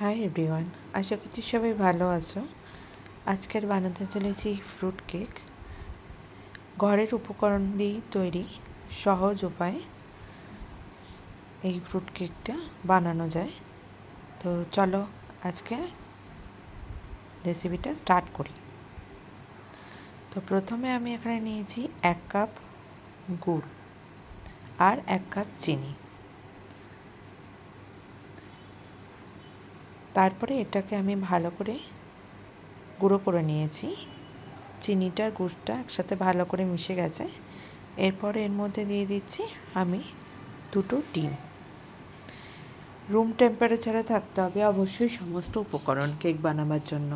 Hi everyone আশা করছি সবাই ভালো আছো। আজকের বানাতে চলেছি ফ্রুট কেক ঘরের উপকরণ দিয়েই তৈরি সহজ উপায় এই ফ্রুট কেকটা বানানো যায়। তো চলো আজকে রেসিপিটা স্টার্ট করি। তো প্রথমে আমি এখানে নিয়েছি এক কাপ গুড় আর এক কাপ চিনি। তারপরে এটাকে আমি ভালো করে গুঁড়ো করে নিয়েছি। চিনিটার গুড়টা একসাথে ভালো করে মিশে গেছে। এরপরে এর মধ্যে দিয়ে দিচ্ছি আমি দুটো ডিম। রুম টেম্পারেচারে থাকতে হবে অবশ্যই সমস্ত উপকরণ কেক বানাবার জন্য।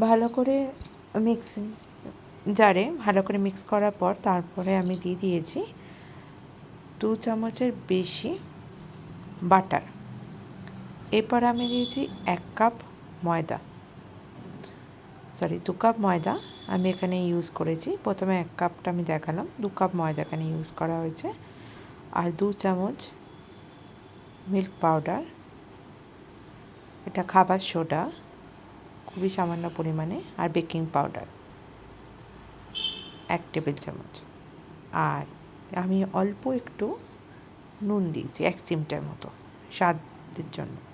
ভালো করে মিক্সিং, জারে ভালো করে মিক্স করার পর তারপরে আমি দিয়ে দিয়েছি দু চামচের বেশি বাটার। এরপর আমি দিয়েছি এক কাপ ময়দা। সরি দু কাপ ময়দা আমি এখানে ইউজ করেছি। প্রথমে এক কাপটা আমি দেখালাম। দু কাপ ময়দা এখানে ইউজ করা হয়েছে। আর দু চামচ মিল্ক পাউডার এটা খাবার সোডা। খুবই সামান্য পরিমাণে। আর বেকিং পাউডার এক টেবিল চামচ। আর আমি অল্প একটু নুন দিয়েছি, এক চিমটার মতো, স্বাদের জন্য।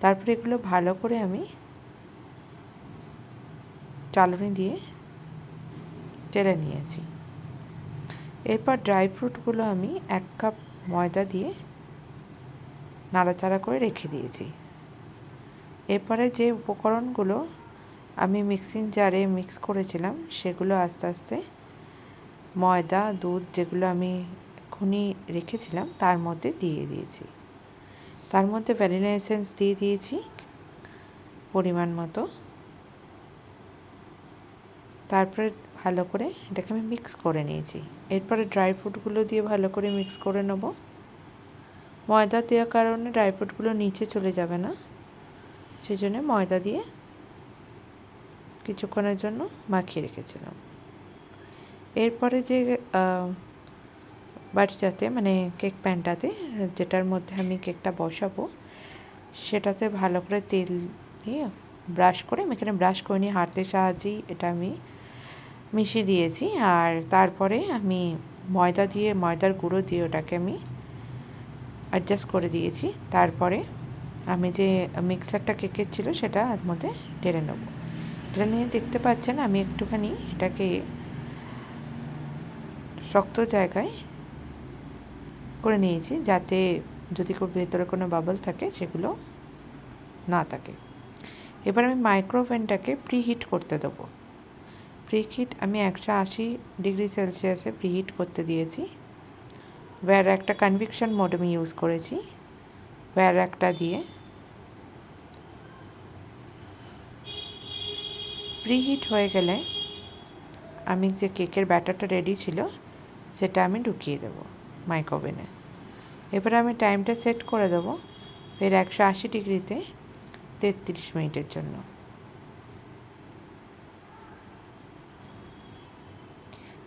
তারপরে এগুলো ভালো করে আমি চালনি দিয়ে টেলে নিয়েছি। এরপর ড্রাই ফ্রুটগুলো আমি এক কাপ ময়দা দিয়ে নাড়াচাড়া করে রেখে দিয়েছি। এরপরে যে উপকরণগুলো আমি মিক্সিং জারে মিক্স করেছিলাম, সেগুলো আস্তে আস্তে ময়দা, দুধ যেগুলো আমি খুনি রেখেছিলাম, তার মধ্যে দিয়ে দিয়েছি। তার মধ্যে ভ্যানিলা এসেন্স দিয়ে দিয়েছি, পরিমাণ মতো। তারপরে ভালো করে এটাকে আমি মিক্স করে নিয়েছি। এরপরে ড্রাই ফ্রুটগুলো দিয়ে ভালো করে মিক্স করে নেব। ময়দা দেওয়ার কারণে ড্রাই ফ্রুটগুলো নিচে চলে যাবে না। সেই জন্য ময়দা দিয়ে কিছুক্ষণের জন্য মাখিয়ে রেখেছিলাম। এরপরে যে বাটিটাতে মানে কেক প্যানটাতে, যেটার মধ্যে আমি কেকটা বসাবো, সেটাতে ভালো করে তেল দিয়ে ব্রাশ করে, আমি এখানে ব্রাশ করে নিয়ে হাতের সাহায্যেই এটা আমি মিশিয়ে দিয়েছি। আর তারপরে আমি ময়দা দিয়ে, ময়দার গুঁড়ো দিয়ে ওটাকে আমি অ্যাডজাস্ট করে দিয়েছি। তারপরে আমি যে মিক্সারটা কেকের ছিল, সেটা এর মধ্যে ঢেলে নেব। ঢেলে নিয়ে দেখতে পাচ্ছেন, আমি একটুখানি এটাকে শক্ত জায়গায় করে নিয়েছি যাতে যদি ভেতরে কোনো বাবল থাকে, সেগুলো না থাকে। এবার আমি মাইক্রোওভেনটাকে প্রিহিট করতে দেবো। প্রিহিট আমি একশো আশি ডিগ্রি সেলসিয়াসে প্রিহিট করতে দিয়েছি। ওয়্যার একটা কনভিকশন মোড আমি ইউজ করেছি। ওয়্যার একটা দিয়ে প্রিহিট হয়ে গেলে আমি যে কেকের ব্যাটারটা রেডি ছিল, সেটা আমি ঢুকিয়ে দেবো। মাইক্রোওভেনে। এবার আমি টাইমটা সেট করে দেবো এর একশো আশি ডিগ্রিতে তেত্রিশ মিনিটের জন্য।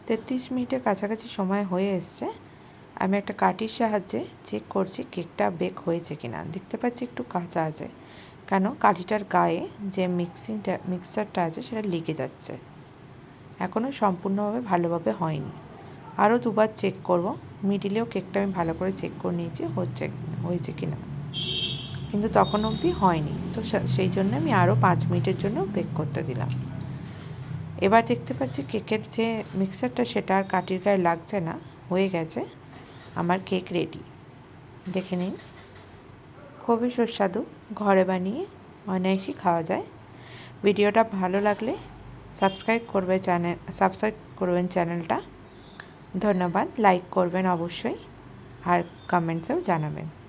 তেত্রিশ মিনিটের কাছাকাছি সময় হয়ে এসছে। আমি একটা কাঠির সাহায্যে চেক করছি কেকটা বেক হয়েছে কি না দেখতে পাচ্ছি একটু কাঁচা আছে। কেন? কাঠিটার গায়ে যে মিক্সিংটা, মিক্সারটা আছে সেটা লেগে যাচ্ছে। এখনও সম্পূর্ণভাবে ভালোভাবে হয়নি। আরও দুবার চেক করব। মিডিলেও কেকটা আমি ভালো করে চেক করে নিয়েছি, হচ্ছে, হয়েছে কি না কিন্তু তখন অবধি হয়নি। তো সেই জন্য আমি আরও পাঁচ মিনিটের জন্য বেক করতে দিলাম। এবার দেখতে পাচ্ছি কেকের যে মিক্সারটা সেটা আর কাঠির গায়ে লাগছে না, হয়ে গেছে। আমার কেক রেডি দেখে নিন। খুবই সুস্বাদু। ঘরে বানিয়ে অনায়াসই খাওয়া যায়। ভিডিওটা ভালো লাগলে সাবস্ক্রাইব করবে চ্যানেল সাবস্ক্রাইব করবেন চ্যানেলটা ধন্যবাদ। লাইক করবেন অবশ্যই আর কমেন্টসেও জানাবেন।